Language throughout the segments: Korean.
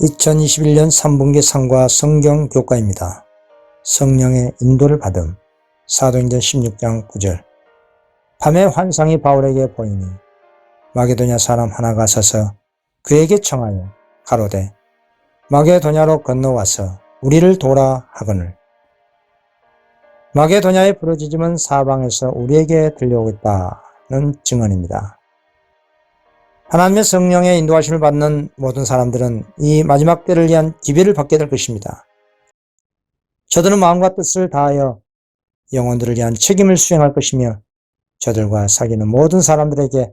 2021년 3분기 상과 성경 교과입니다. 성령의 인도를 받음. 사도행전 16장 9절. 밤에 환상이 바울에게 보이니 마게도냐 사람 하나가 서서 그에게 청하여 가로되 마게도냐로 건너와서 우리를 도라 하거늘. 마게도냐의 부르짖음은 사방에서 우리에게 들려오고 있다는 증언입니다. 하나님의 성령의 인도하심을 받는 모든 사람들은 이 마지막 때를 위한 기별을 받게 될 것입니다. 저들은 마음과 뜻을 다하여 영혼들을 위한 책임을 수행할 것이며 저들과 사귀는 모든 사람들에게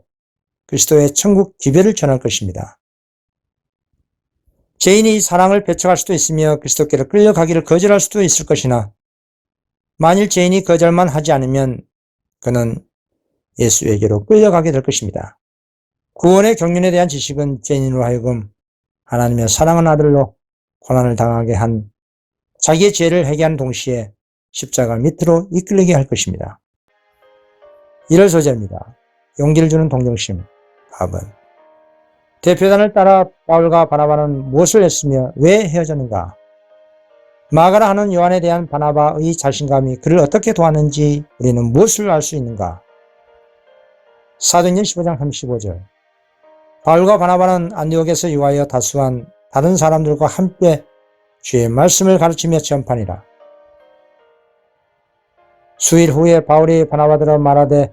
그리스도의 천국 기별을 전할 것입니다. 죄인이 사랑을 배척할 수도 있으며 그리스도께로 끌려가기를 거절할 수도 있을 것이나 만일 죄인이 거절만 하지 않으면 그는 예수에게로 끌려가게 될 것입니다. 구원의 경륜에 대한 지식은 죄인으로 하여금 하나님의 사랑하는 아들로 고난을 당하게 한 자기의 죄를 회개하는 동시에 십자가 밑으로 이끌리게 할 것입니다. 1월 소재입니다. 용기를 주는 동정심, 답은 대표단을 따라 바울과 바나바는 무엇을 했으며 왜 헤어졌는가? 마가라 하는 요한에 대한 바나바의 자신감이 그를 어떻게 도왔는지 우리는 무엇을 알 수 있는가? 사도행전 15장 35절 바울과 바나바는 안디옥에서 유하여 다수한 다른 사람들과 함께 주의 말씀을 가르치며 전파니라. 수일 후에 바울이 바나바들어 말하되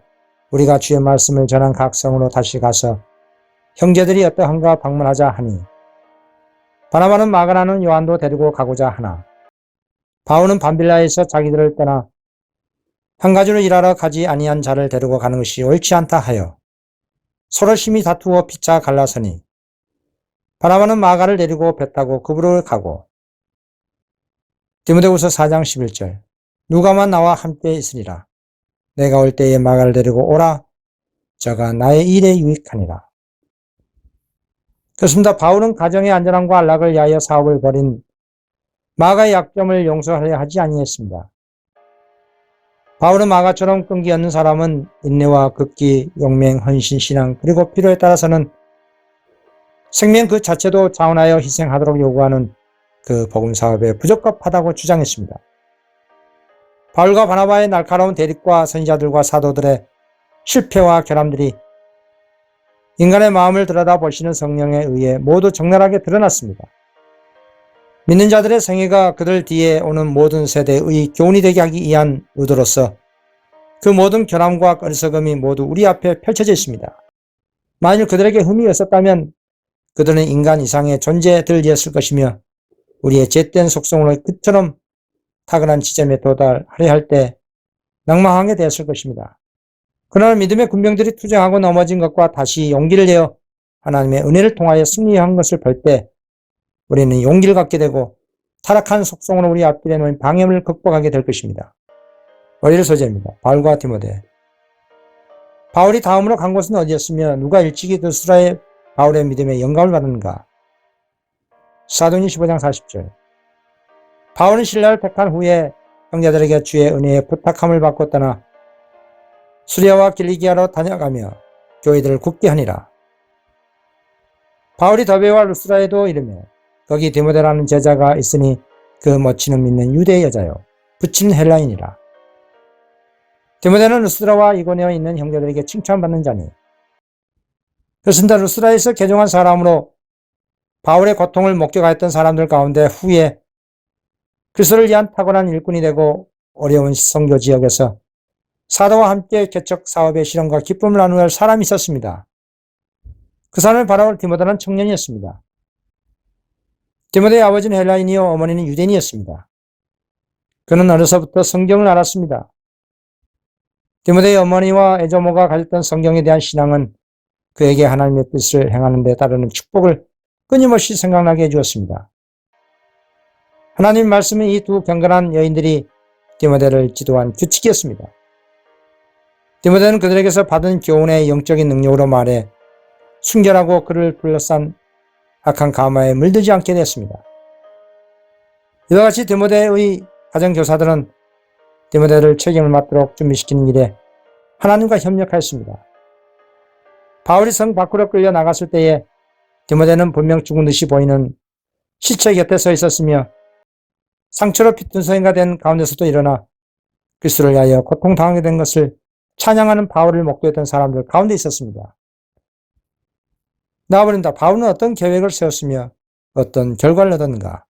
우리가 주의 말씀을 전한 각 성으로 다시 가서 형제들이 어떠한가 방문하자 하니 바나바는 마가라는 요한도 데리고 가고자 하나 바울은 밤빌라에서 자기들을 떠나 한 가지로 일하러 가지 아니한 자를 데리고 가는 것이 옳지 않다 하여 서로 심히 다투어 피차 갈라서니 바나바는 마가를 데리고 배 타고 그부를 가고 디모데후서 4장 11절 누가만 나와 함께 있으리라 내가 올 때에 마가를 데리고 오라 저가 나의 일에 유익하니라 그렇습니다. 바울은 가정의 안전함과 안락을 위하여 사업을 벌인 마가의 약점을 용서하려 하지 아니했습니다. 바울은 마가처럼 끈기 없는 사람은 인내와 극기, 용맹, 헌신, 신앙 그리고 필요에 따라서는 생명 그 자체도 자원하여 희생하도록 요구하는 그 복음 사업에 부적합하다고 주장했습니다. 바울과 바나바의 날카로운 대립과 선지자들과 사도들의 실패와 결함들이 인간의 마음을 들여다보시는 성령에 의해 모두 적나라하게 드러났습니다. 믿는 자들의 생애가 그들 뒤에 오는 모든 세대의 교훈이 되게 하기 위한 의도로서 그 모든 결함과 어리석음이 모두 우리 앞에 펼쳐져 있습니다. 만일 그들에게 흠이 없었다면 그들은 인간 이상의 존재들이었을 것이며 우리의 죄된 속성으로 그처럼 타고난 지점에 도달하려 할 때 낭망하게 되었을 것입니다. 그러나 믿음의 군병들이 투쟁하고 넘어진 것과 다시 용기를 내어 하나님의 은혜를 통하여 승리한 것을 볼 때 우리는 용기를 갖게 되고 타락한 속성으로 우리 앞길에 놓인 방해를 극복하게 될 것입니다. 월요일 소재입니다. 바울과 디모데. 바울이 다음으로 간 곳은 어디였으며 누가 일찍이 드스라의 바울의 믿음에 영감을 받았는가? 사도니 15장 40절. 바울은 신라를 택한 후에 형제들에게 주의 은혜에 부탁함을 받고 떠나 수리아와 길리기아로 다녀가며 교회들을 굳게 하니라. 바울이 더베와 루스라에도 이르며 거기 디모데라는 제자가 있으니 그 멋지는 믿는 유대 여자요 붙인 헬라인이라. 디모데는 루스라와 이고네에 있는 형제들에게 칭찬받는 자니 그렇습니다. 루스라에서 개종한 사람으로 바울의 고통을 목격하였던 사람들 가운데 후에 그리스도를 위한 탁월한 일꾼이 되고 어려운 성교 지역에서 사도와 함께 개척 사업의 실험과 기쁨을 나누어 사람이 있었습니다. 그 사람을 바라볼 디모데는 청년이었습니다. 디모데의 아버지는 헬라인이요 어머니는 유대인이었습니다. 그는 어려서부터 성경을 알았습니다. 디모데의 어머니와 애조모가 가졌던 성경에 대한 신앙은 그에게 하나님의 뜻을 행하는 데 따르는 축복을 끊임없이 생각나게 해주었습니다. 하나님 말씀은 이 두 경건한 여인들이 디모데를 지도한 규칙이었습니다. 디모데는 그들에게서 받은 교훈의 영적인 능력으로 말해 순결하고 그를 둘러싼 악한 가마에 물들지 않게 됐습니다. 이와 같이 디모데의 가정교사들은 디모데를 책임을 맡도록 준비시키는 일에 하나님과 협력하였습니다. 바울이 성 밖으로 끌려 나갔을 때에 디모데는 분명 죽은 듯이 보이는 시체 곁에 서 있었으며 상처로 피tun성이가 된 가운데서도 일어나 그리스도를 위하여 고통당하게 된 것을 찬양하는 바울을 목도했던 사람들 가운데 있었습니다. 나와버린다. 바울은 어떤 계획을 세웠으며 어떤 결과를 얻었는가?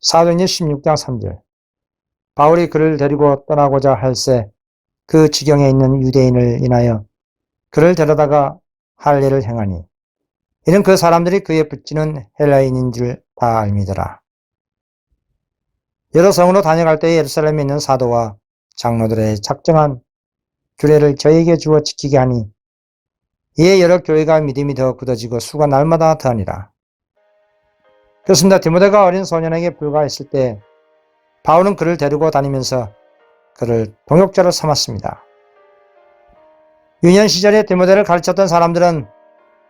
사도행전 16장 3절 바울이 그를 데리고 떠나고자 할새 그 지경에 있는 유대인을 인하여 그를 데려다가 할 일을 행하니 이는 그 사람들이 그에 붙지는 헬라인인 줄 다 알미더라. 여러 성으로 다녀갈 때에 예루살렘에 있는 사도와 장로들의 작정한 규례를 저에게 주어 지키게 하니 이에 여러 교회가 믿음이 더 굳어지고 수가 날마다 더하니라. 그렇습니다. 디모데가 어린 소년에게 불과했을 때 바울은 그를 데리고 다니면서 그를 동역자로 삼았습니다. 유년 시절에 디모데를 가르쳤던 사람들은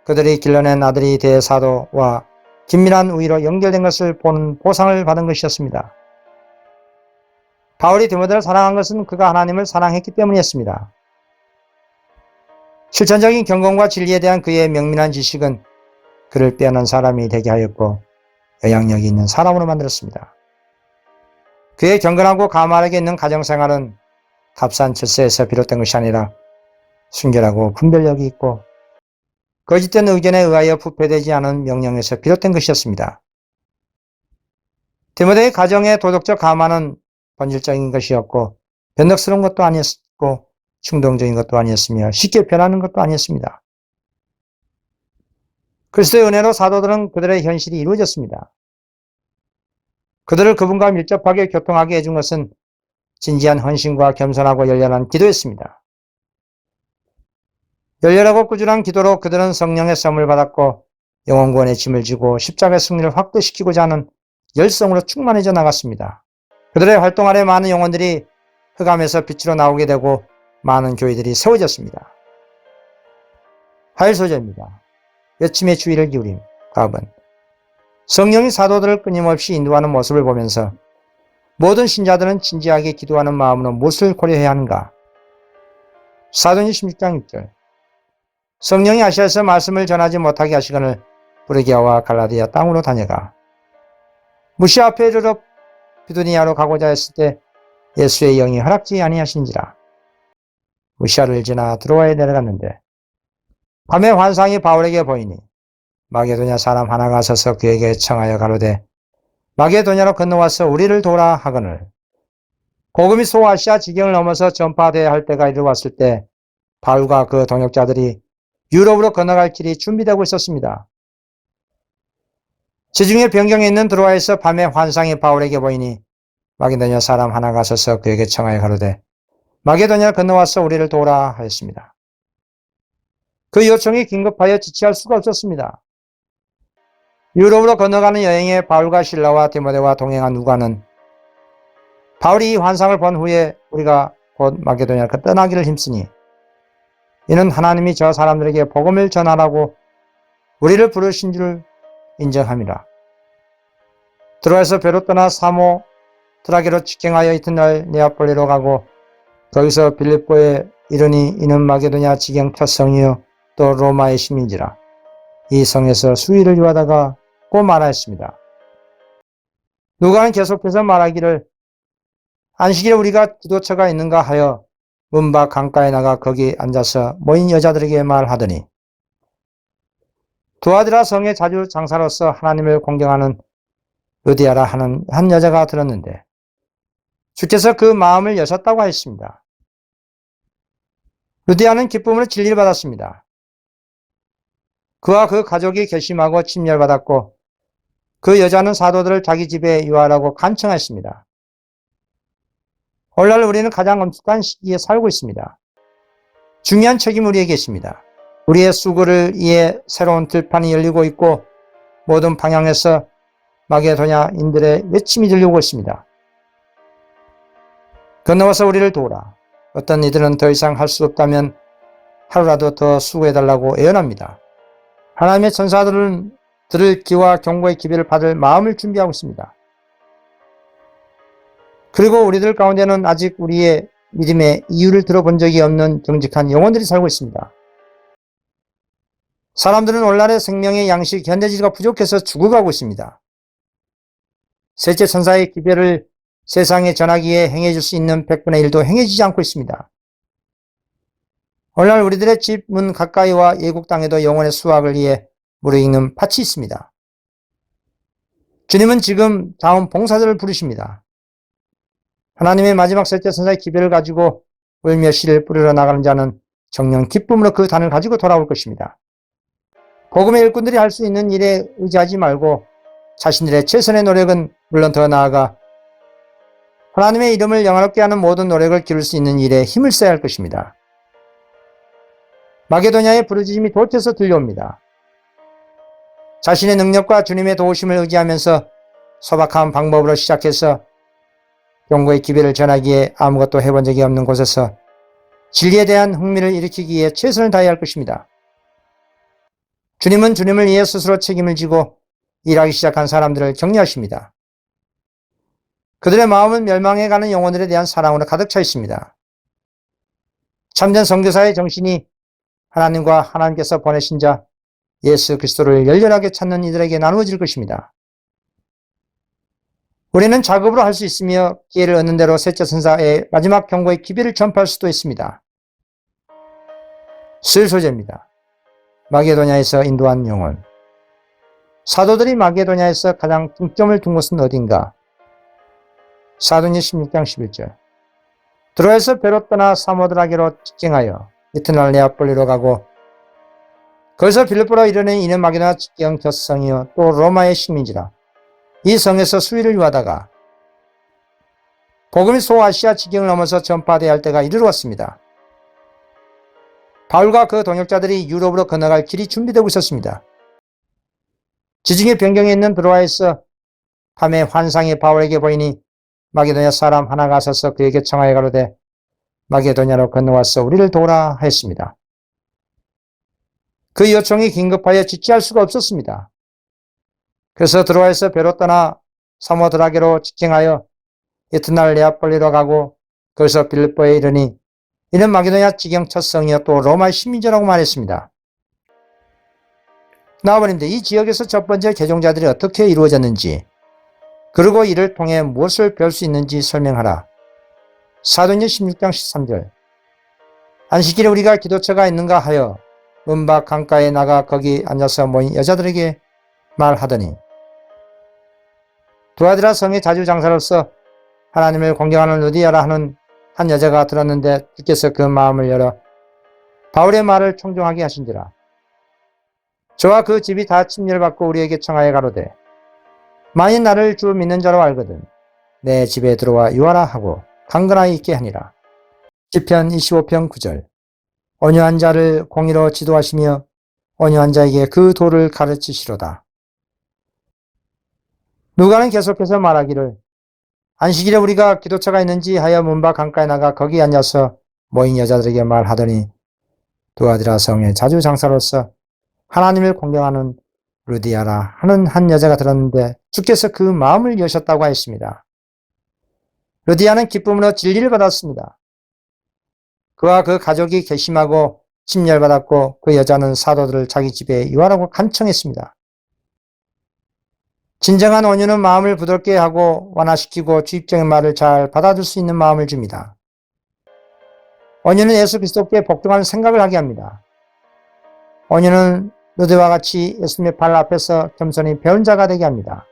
그들이 길러낸 아들이 대사도와 긴밀한 우위로 연결된 것을 보는 보상을 받은 것이었습니다. 바울이 디모데를 사랑한 것은 그가 하나님을 사랑했기 때문이었습니다. 실천적인 경건과 진리에 대한 그의 명민한 지식은 그를 빼어난 사람이 되게 하였고 영향력이 있는 사람으로 만들었습니다. 그의 경건하고 가만하게 있는 가정생활은 값싼 질서에서 비롯된 것이 아니라 순결하고 분별력이 있고 거짓된 의견에 의하여 부패되지 않은 명령에서 비롯된 것이었습니다. 디모데의 가정의 도덕적 가만은 본질적인 것이었고 변덕스러운 것도 아니었고 충동적인 것도 아니었으며 쉽게 변하는 것도 아니었습니다. 그리스도의 은혜로 사도들은 그들의 현실이 이루어졌습니다. 그들을 그분과 밀접하게 교통하게 해준 것은 진지한 헌신과 겸손하고 열렬한 기도였습니다. 열렬하고 꾸준한 기도로 그들은 성령의 썸을 받았고 영혼구원의 짐을 지고 십자가의 승리를 확대시키고자 하는 열성으로 충만해져 나갔습니다. 그들의 활동 아래 많은 영혼들이 흑암에서 빛으로 나오게 되고 많은 교회들이 세워졌습니다. 하일소재입니다. 외침의 주의를 기울임. 답은 성령이 사도들을 끊임없이 인도하는 모습을 보면서 모든 신자들은 진지하게 기도하는 마음으로 무엇을 고려해야 하는가? 사도행 16장 6절 성령이 아시아에서 말씀을 전하지 못하게 하시거늘 부르기아와 갈라디아 땅으로 다녀가 무시 앞에 이르러 비두니아로 가고자 했을 때 예수의 영이 허락지 아니하신지라 무시아를 지나 들어와야 내려갔는데 밤에 환상이 바울에게 보이니 마게도냐 사람 하나가 서서 그에게 청하여 가로되 마게도냐로 건너와서 우리를 도라 하거늘 복음이 소아시아 지경을 넘어서 전파되어야 할 때가 이르렀을 때 바울과 그 동역자들이 유럽으로 건너갈 길이 준비되고 있었습니다. 지중해 변경에 있는 드로아에서 밤에 환상이 바울에게 보이니 마게도냐 사람 하나가 서서 그에게 청하여 가로되 마게도냐를 건너와서 우리를 도우라 하였습니다. 그 요청이 긴급하여 지체할 수가 없었습니다. 유럽으로 건너가는 여행에 바울과 신라와 디모데와 동행한 누가는 바울이 이 환상을 본 후에 우리가 곧 마게도냐를 떠나기를 힘쓰니 이는 하나님이 저 사람들에게 복음을 전하라고 우리를 부르신 줄 인정함이라. 들어와서 배로 떠나 사모 드라게로 직행하여 이튿날 네아폴리로 가고 거기서 빌립보에 이르니 이는 마게도냐 지경 첫 성이요 또 로마의 시민지라. 이 성에서 수위를 유하다가 고 말하였습니다. 누가는 계속해서 말하기를 안식일에 우리가 기도처가 있는가 하여 문밖 강가에 나가 거기 앉아서 모인 여자들에게 말하더니 두아드라 성의 자주 장사로서 하나님을 공경하는 루디아라 하는 한 여자가 들었는데 주께서 그 마음을 여셨다고 하였습니다. 루디아는 기쁨으로 진리를 받았습니다. 그와 그 가족이 결심하고 침멸받았고 그 여자는 사도들을 자기 집에 유하라고 간청했습니다. 오늘날 우리는 가장 엄숙한 시기에 살고 있습니다. 중요한 책임 우리에게 있습니다. 우리의 수고를 위해 새로운 들판이 열리고 있고 모든 방향에서 마게도냐인들의 외침이 들리고 있습니다. 건너와서 우리를 도우라. 어떤 이들은 더 이상 할 수 없다면 하루라도 더 수고해달라고 애원합니다. 하나님의 천사들은 들을 기와 경고의 기별을 받을 마음을 준비하고 있습니다. 그리고 우리들 가운데는 아직 우리의 믿음의 이유를 들어본 적이 없는 정직한 영혼들이 살고 있습니다. 사람들은 오늘날의 생명의 양식, 현대지가 부족해서 죽어가고 있습니다. 셋째 천사의 기별을 세상에 전하기에 행해줄 수 있는 100분의 1도 행해지지 않고 있습니다. 오늘날 우리들의 집 문 가까이와 예국 땅에도 영혼의 수확을 위해 무르익는 밭이 있습니다. 주님은 지금 다음 봉사자를 부르십니다. 하나님의 마지막 셋째 천사의 기별을 가지고 울며 씨를 뿌리러 나가는 자는 정령 기쁨으로 그 단을 가지고 돌아올 것입니다. 복음의 일꾼들이 할 수 있는 일에 의지하지 말고 자신들의 최선의 노력은 물론 더 나아가 하나님의 이름을 영화롭게 하는 모든 노력을 기를 수 있는 일에 힘을 써야 할 것입니다. 마게도냐의 부르짖음이 도처에서 들려옵니다. 자신의 능력과 주님의 도우심을 의지하면서 소박한 방법으로 시작해서 경고의 기별을 전하기에 아무것도 해본 적이 없는 곳에서 진리에 대한 흥미를 일으키기 위해 최선을 다해야 할 것입니다. 주님은 주님을 위해 스스로 책임을 지고 일하기 시작한 사람들을 격려하십니다. 그들의 마음은 멸망해 가는 영혼들에 대한 사랑으로 가득 차 있습니다. 참된 선교사의 정신이 하나님과 하나님께서 보내신 자 예수 그리스도를 열렬하게 찾는 이들에게 나누어질 것입니다. 우리는 작업으로 할 수 있으며 기회를 얻는 대로 셋째 선사의 마지막 경고의 기별을 전파할 수도 있습니다. 슬 소재입니다. 마게도냐에서 인도한 영혼. 사도들이 마게도냐에서 가장 중점을 둔 곳은 어딘가? 사도니 16장 11절. 드로에서 배로 떠나 사모드라게로 직행하여 이튿날 네아폴리로 가고 거기서 빌립보로 이르는 이는 마게도나 직경 곁성이요 또 로마의 식민지라. 이 성에서 수위를 유하다가 복음이 소아시아 지경을 넘어서 전파되어야 할 때가 이르러 왔습니다. 바울과 그 동역자들이 유럽으로 건너갈 길이 준비되고 있었습니다. 지중해 변경에 있는 드로아에서 밤에 환상이 바울에게 보이니 마게도냐 사람 하나가 서서 그에게 청하여 가로되 마게도냐로 건너와서 우리를 도우라 하였습니다. 그 요청이 긴급하여 지체할 수가 없었습니다. 그래서 드로아에서 배로 떠나 사모드라게로 직행하여 이튿날 레아폴리로 가고 거기서 빌립보에 이르니 이는 마게도냐 지경 첫 성이요 또 로마의 식민지라고 말했습니다. 나와버린데 이 지역에서 첫 번째 개종자들이 어떻게 이루어졌는지 그리고 이를 통해 무엇을 배울 수 있는지 설명하라. 사도행전 16장 13절 안식일에 우리가 기도처가 있는가 하여 은박 강가에 나가 거기 앉아서 모인 여자들에게 말하더니 두아드라 성의 자주장사로서 하나님을 공경하는 루디아라 하는 한 여자가 들었는데 주께서 그 마음을 열어 바울의 말을 청종하게 하신지라. 저와 그 집이 다 침례를 받고 우리에게 청하여 가로되 만일 나를 주 믿는 자로 알거든 내 집에 들어와 유하라 하고 강건하게 있게 하니라. 시편 25편 9절 온유한 자를 공의로 지도하시며 온유한 자에게 그 도를 가르치시로다. 누가는 계속해서 말하기를 안식일에 우리가 기도처가 있는지 하여 문밖 강가에 나가 거기 앉아서 모인 여자들에게 말하더니 두 아들아 성의 자주 장사로서 하나님을 공경하는 루디아라 하는 한 여자가 들었는데 주께서 그 마음을 여셨다고 하였습니다. 루디아는 기쁨으로 진리를 받았습니다. 그와 그 가족이 괘씸하고 침멸받았고 그 여자는 사도들을 자기 집에 유하라고 간청했습니다. 진정한 온유는 마음을 부드럽게 하고 완화시키고 주입적인 말을 잘 받아줄 수 있는 마음을 줍니다. 온유는 예수 그리스도께 복종하는 생각을 하게 합니다. 온유는 루드와 같이 예수님의 발 앞에서 겸손히 배운 자가 되게 합니다.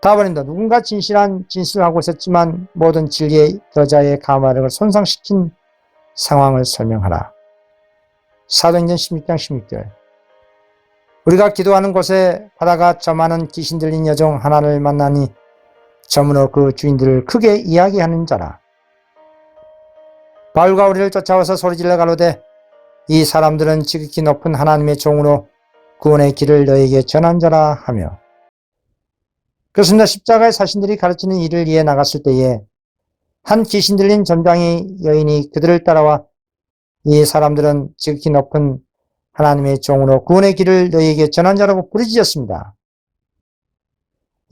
다버린다. 누군가 진실한 진술을 하고 있었지만 모든 진리의 여자의 감화력을 손상시킨 상황을 설명하라. 사도행전 16장 16절 우리가 기도하는 곳에 바다가 점하는 귀신 들린 여종 하나를 만나니 점으로 그 주인들을 크게 이야기하는 자라. 바울과 우리를 쫓아와서 소리질러 가로되 이 사람들은 지극히 높은 하나님의 종으로 구원의 길을 너에게 전한 자라 하며 그렇습니다. 십자가의 사신들이 가르치는 일을 위해 나갔을 때에 한 귀신 들린 점장이 여인이 그들을 따라와 이 사람들은 지극히 높은 하나님의 종으로 구원의 길을 너희에게 전한 자라고 부르짖었습니다.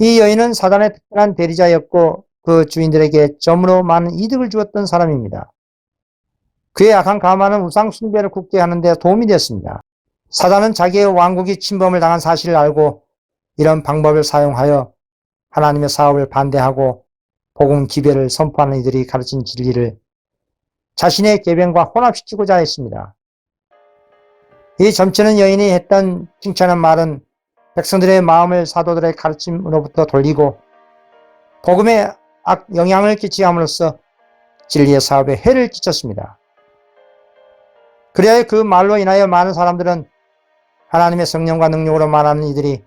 이 여인은 사단의 특별한 대리자였고 그 주인들에게 점으로 많은 이득을 주었던 사람입니다. 그의 악한 가마는 우상 숭배를 굳게 하는 데 도움이 되었습니다. 사단은 자기의 왕국이 침범을 당한 사실을 알고 이런 방법을 사용하여 하나님의 사업을 반대하고 복음 기별을 선포하는 이들이 가르친 진리를 자신의 계병과 혼합시키고자 했습니다. 이 점치는 여인이 했던 칭찬한 말은 백성들의 마음을 사도들의 가르침으로부터 돌리고 복음에 악 영향을 끼치함으로써 진리의 사업에 해를 끼쳤습니다. 그래야 그 말로 인하여 많은 사람들은 하나님의 성령과 능력으로 말하는 이들이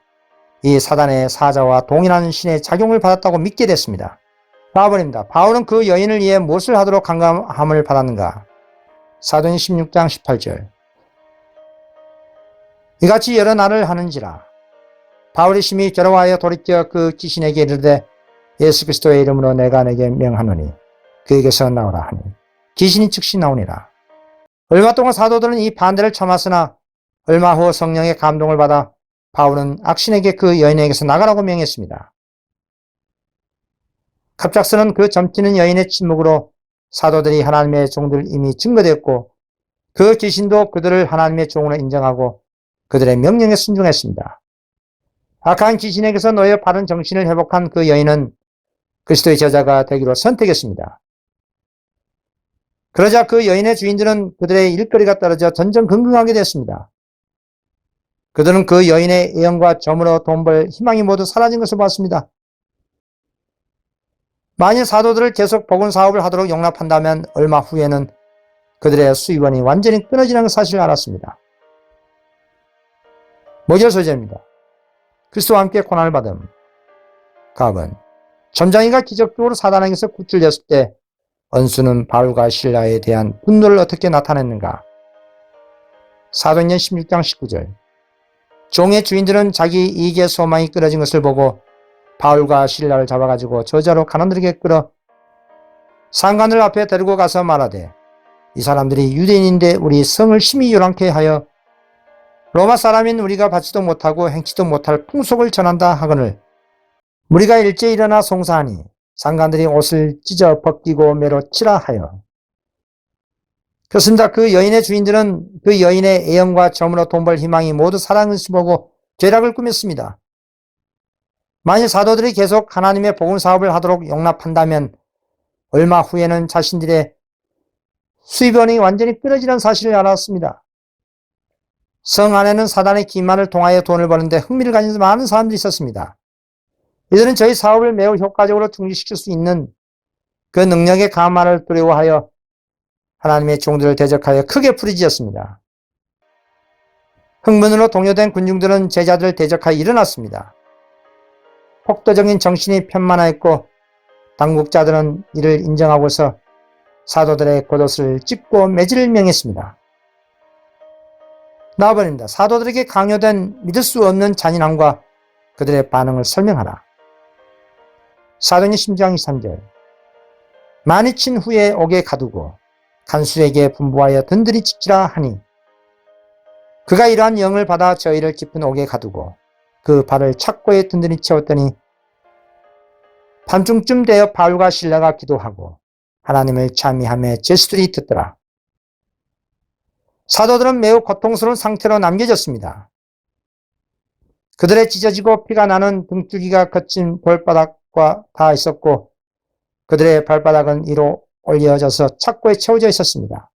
이 사단의 사자와 동일한 신의 작용을 받았다고 믿게 됐습니다. 바울입니다. 바울은 그 여인을 위해 무엇을 하도록 강감함을 받았는가? 사도행 16장 18절 이같이 여러 날을 하는지라 바울이 심히 괴로워하여 돌이켜 그 귀신에게 이르되 예수 그리스도의 이름으로 내가 내게 명하노니 그에게서 나오라 하니 귀신이 즉시 나오니라. 얼마 동안 사도들은 이 반대를 참았으나 얼마 후 성령의 감동을 받아 바울은 악신에게 그 여인에게서 나가라고 명했습니다. 갑작스런 그 점치는 여인의 침묵으로 사도들이 하나님의 종들 이미 증거되었고 그 귀신도 그들을 하나님의 종으로 인정하고 그들의 명령에 순종했습니다. 악한 귀신에게서 놓여 바른 정신을 회복한 그 여인은 그리스도의 제자가 되기로 선택했습니다. 그러자 그 여인의 주인들은 그들의 일거리가 떨어져 전전긍긍하게 됐습니다. 그들은 그 여인의 애영과 점으로 돈 벌 희망이 모두 사라진 것을 봤습니다. 만일 사도들을 계속 복음 사업을 하도록 용납한다면 얼마 후에는 그들의 수입원이 완전히 끊어지는 사실을 알았습니다. 모절 소재입니다. 그리스도와 함께 고난을 받음. 갑은 점장이가 기적적으로 사단에게서 구출됐을 때 언수는 바울과 신라에 대한 분노를 어떻게 나타냈는가? 사도행전 16장 19절 종의 주인들은 자기 이익의 소망이 끊어진 것을 보고 바울과 신라를 잡아가지고 저자로 가난들에게 끌어 상관들 앞에 데리고 가서 말하되 이 사람들이 유대인인데 우리 성을 심히 요란케 하여 로마 사람인 우리가 받지도 못하고 행치도 못할 풍속을 전한다 하거늘 우리가 일제 일어나 송사하니 상관들이 옷을 찢어 벗기고 매로 치라 하여 그렇습니다. 그 여인의 주인들은 그 여인의 애영과 점으로 돈 벌 희망이 모두 사랑을 보고 죄락을 꾸몄습니다. 만일 사도들이 계속 하나님의 복음 사업을 하도록 용납한다면 얼마 후에는 자신들의 수입원이 완전히 끊어지는 사실을 알았습니다. 성 안에는 사단의 기만을 통하여 돈을 버는데 흥미를 가진 많은 사람들이 있었습니다. 이들은 저희 사업을 매우 효과적으로 중지시킬 수 있는 그 능력의 가만을 두려워하여 하나님의 종들을 대적하여 크게 부르짖었습니다. 흥분으로 동요된 군중들은 제자들을 대적하여 일어났습니다. 폭도적인 정신이 편만하였고 당국자들은 이를 인정하고서 사도들의 겉옷을 찢고 매질을 명했습니다. 나와버립니다. 사도들에게 강요된 믿을 수 없는 잔인함과 그들의 반응을 설명하라. 사도행 심장 23절 많이 친 후에 옥에 가두고 간수에게 분부하여 든들이 찍지라 하니 그가 이러한 영을 받아 저희를 깊은 옥에 가두고 그 발을 착고에 든든히 채웠더니 밤중쯤 되어 바울과 신라가 기도하고 하나님을 찬미하며 제수들이 듣더라. 사도들은 매우 고통스러운 상태로 남겨졌습니다. 그들의 찢어지고 피가 나는 등줄기가 거친 볼바닥 과 다 있었고 그들의 발바닥은 이로 올려져서 착고에 채워져 있었습니다.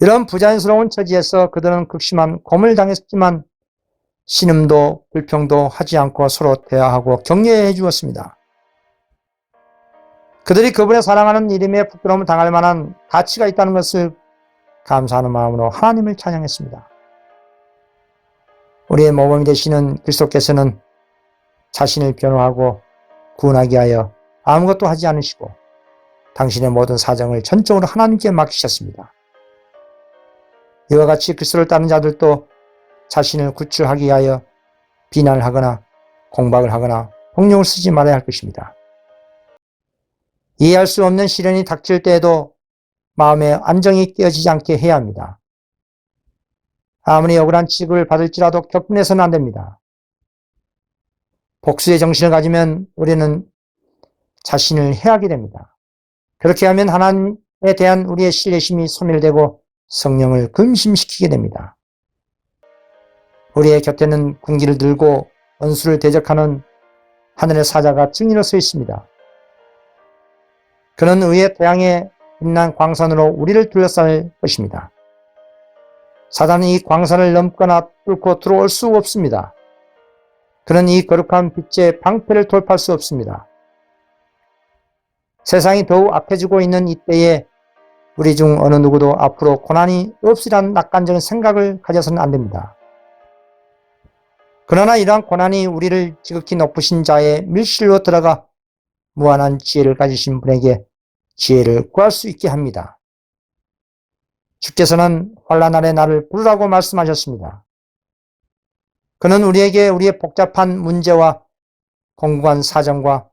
이런 부자연스러운 처지에서 그들은 극심한 고문을 당했지만 신음도 불평도 하지 않고 서로 대화하고 격려해 주었습니다. 그들이 그분의 사랑하는 이름에 부끄러움을 당할 만한 가치가 있다는 것을 감사하는 마음으로 하나님을 찬양했습니다. 우리의 모범이 되시는 그리스도께서는 자신을 변호하고 구원하게 하여 아무것도 하지 않으시고 당신의 모든 사정을 전적으로 하나님께 맡기셨습니다. 이와 같이 그리스도를 따르는 자들도 자신을 구출하기 위하여 비난을 하거나 공박을 하거나 폭력을 쓰지 말아야 할 것입니다. 이해할 수 없는 시련이 닥칠 때에도 마음의 안정이 깨어지지 않게 해야 합니다. 아무리 억울한 취급을 받을지라도 격분해서는 안 됩니다. 복수의 정신을 가지면 우리는 자신을 해하게 됩니다. 그렇게 하면 하나님에 대한 우리의 신뢰심이 소멸되고 성령을 금심시키게 됩니다. 우리의 곁에는 군기를 들고 원수를 대적하는 하늘의 사자가 증인으로 서 있습니다. 그는 의의 태양에 빛난 광선으로 우리를 둘러쌀 것입니다. 사단은 이 광선을 넘거나 뚫고 들어올 수 없습니다. 그는 이 거룩한 빛의 방패를 돌파할 수 없습니다. 세상이 더욱 악해지고 있는 이때에 우리 중 어느 누구도 앞으로 고난이 없으리라는 낙관적인 생각을 가져서는 안 됩니다. 그러나 이러한 고난이 우리를 지극히 높으신 자의 밀실로 들어가 무한한 지혜를 가지신 분에게 지혜를 구할 수 있게 합니다. 주께서는 환란 아래 나를 부르라고 말씀하셨습니다. 그는 우리에게 우리의 복잡한 문제와 공고한 사정과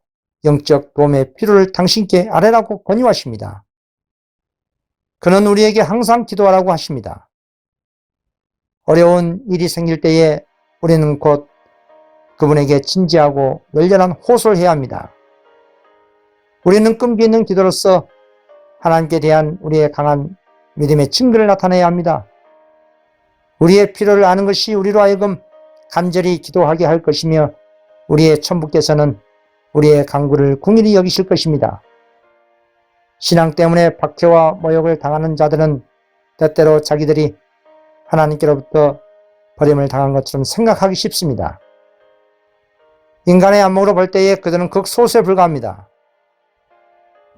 영적 도움의 필요를 당신께 아뢰라고 권유하십니다. 그는 우리에게 항상 기도하라고 하십니다. 어려운 일이 생길 때에 우리는 곧 그분에게 진지하고 열렬한 호소를 해야 합니다. 우리는 끈기 있는 기도로서 하나님께 대한 우리의 강한 믿음의 증거를 나타내야 합니다. 우리의 필요를 아는 것이 우리로 하여금 간절히 기도하게 할 것이며 우리의 천부께서는 우리의 강구를 궁일히 여기실 것입니다. 신앙 때문에 박해와 모욕을 당하는 자들은 때때로 자기들이 하나님께로부터 버림을 당한 것처럼 생각하기 쉽습니다. 인간의 안목으로 볼 때에 그들은 극소수에 불과합니다.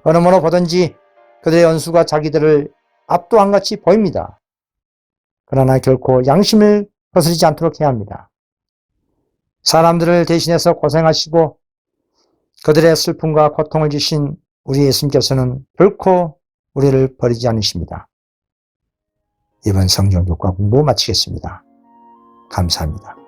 어느 뭐로 보든지 그들의 연수가 자기들을 압도한 같이 보입니다. 그러나 결코 양심을 거스르지 않도록 해야 합니다. 사람들을 대신해서 고생하시고 그들의 슬픔과 고통을 주신 우리 예수님께서는 결코 우리를 버리지 않으십니다. 이번 성경 교과 공부 마치겠습니다. 감사합니다.